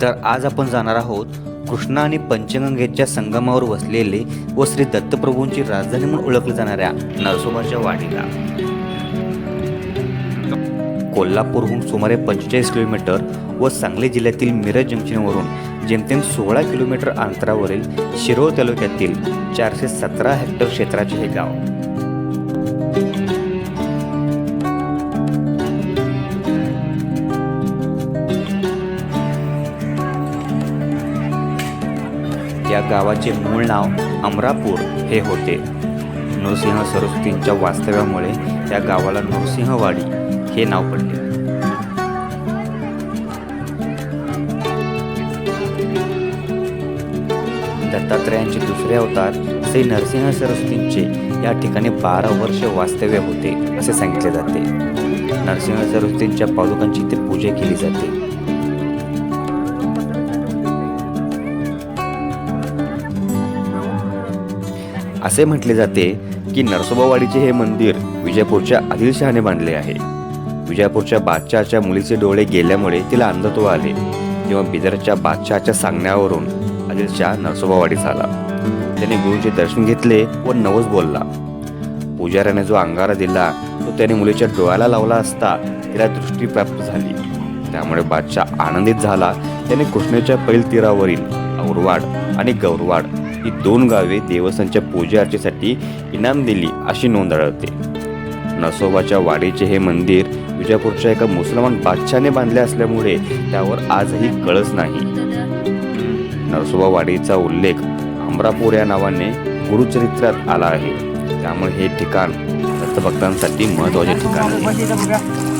तर आज आपण जाणार आहोत कृष्णा आणि पंचगंगेच्या संगमावर वसलेले व श्री दत्तप्रभूंची राजधानी म्हणून ओळखल्या जाणाऱ्या नरसोबाच्या वाडीला. कोल्हापूरहून सुमारे पंचेचाळीस किलोमीटर व सांगली जिल्ह्यातील मिरज जंक्शनवरून जेमतेम सोळा किलोमीटर अंतरावरील शिरोळ तालुक्यातील चारशे सतरा हेक्टर क्षेत्राचे हे गाव. गावाचे मूळ नाव अमरापूर हे होते. नरसिंह सरस्वतींच्या वास्तव्यामुळे या गावाला नरसिंहवाडी हे नाव पडले. दत्तात्रयांचे दुसरे अवतार श्री नरसिंह सरस्वतींचे या ठिकाणी बारा वर्ष वास्तव्य होते असे सांगितले जाते. नरसिंह सरस्वतींच्या पादुकांची इथे पूजा केली जाते. असे म्हटले जाते की नरसोबावाडीचे हे मंदिर विजयपूरच्या आदिलशहाने बांधले आहे. विजयपूरच्या बादशहाच्या मुलीचे डोळे गेल्यामुळे तिला अंधत्व आले. तेव्हा बिदरच्या बादशहाच्या सांगण्यावरून आदिलशहा नरसोबावाडीस आला. त्याने गुरुचे दर्शन घेतले व नवस बोलला. पुजाऱ्याने जो अंगारा दिला तो त्याने मुलीच्या डोळ्याला लावला असता तिला दृष्टी प्राप्त झाली. त्यामुळे बादशाह आनंदित झाला. त्याने कृष्णेच्या पैल तीरावरील औरवाड आणि गौरवाड ही दोन गावे देवस्थानच्या पूजा अर्चेसाठी इनाम दिली अशी नोंद आढळते. नसोबाच्या वाडीचे हे मंदिर विजापूरच्या एका मुसलमान बादशाने बांधले असल्यामुळे त्यावर आजही कळस नाही. नरसोबा वाडीचा उल्लेख अमरापूर या नावाने गुरुचरित्रात आला आहे. त्यामुळे हे ठिकाण दत्तभक्तांसाठी महत्त्वाचे ठिकाण आहे.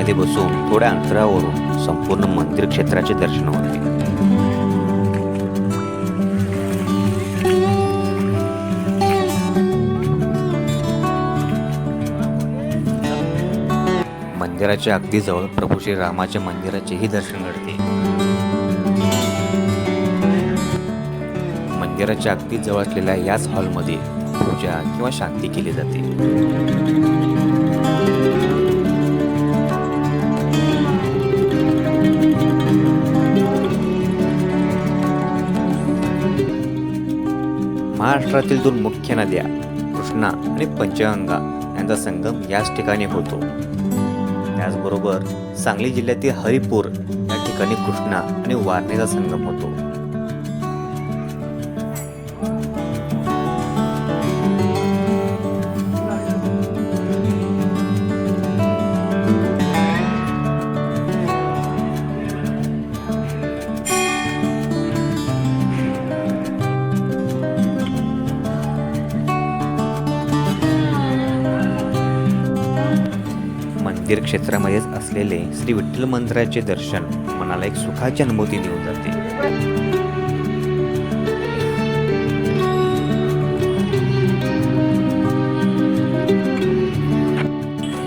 गाडीमध्ये बसून थोड्या अंतरावरून संपूर्ण मंदिर क्षेत्राचे दर्शन होते मंदिराच्या अगदी जवळ प्रभू श्री रामाच्या मंदिराचेही दर्शन घडते. मंदिराच्या अगदी जवळ असलेल्या याच हॉलमध्ये पूजा किंवा शांती केली जाते. महाराष्ट्रातील दोन मुख्य नद्या कृष्णा आणि पंचगंगा यांचा संगम याच ठिकाणी होतो. त्याचबरोबर सांगली जिल्ह्यातील हरिपूर या ठिकाणी कृष्णा आणि वारणेचा संगम होतो. तीर्थक्षेत्रामध्येच असलेले श्री विठ्ठल मंदिराचे दर्शन मनाला एक सुखाची अनुभूती देऊन जाते.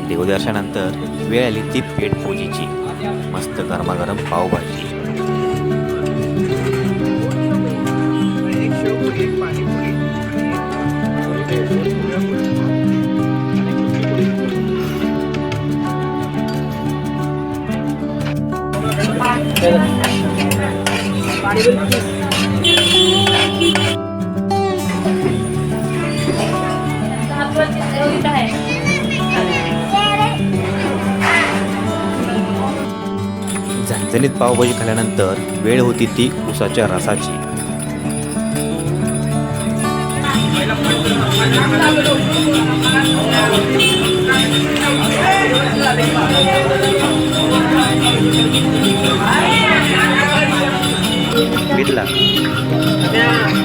देवदर्शनानंतर वेळ आली ती पेट पूजेची. मस्त गरमागरम पावभाजी. झणझणीत पावभाजी खाल्यानंतर वेळ होती ती उसाच्या रसाची. Wait lang. Yeah.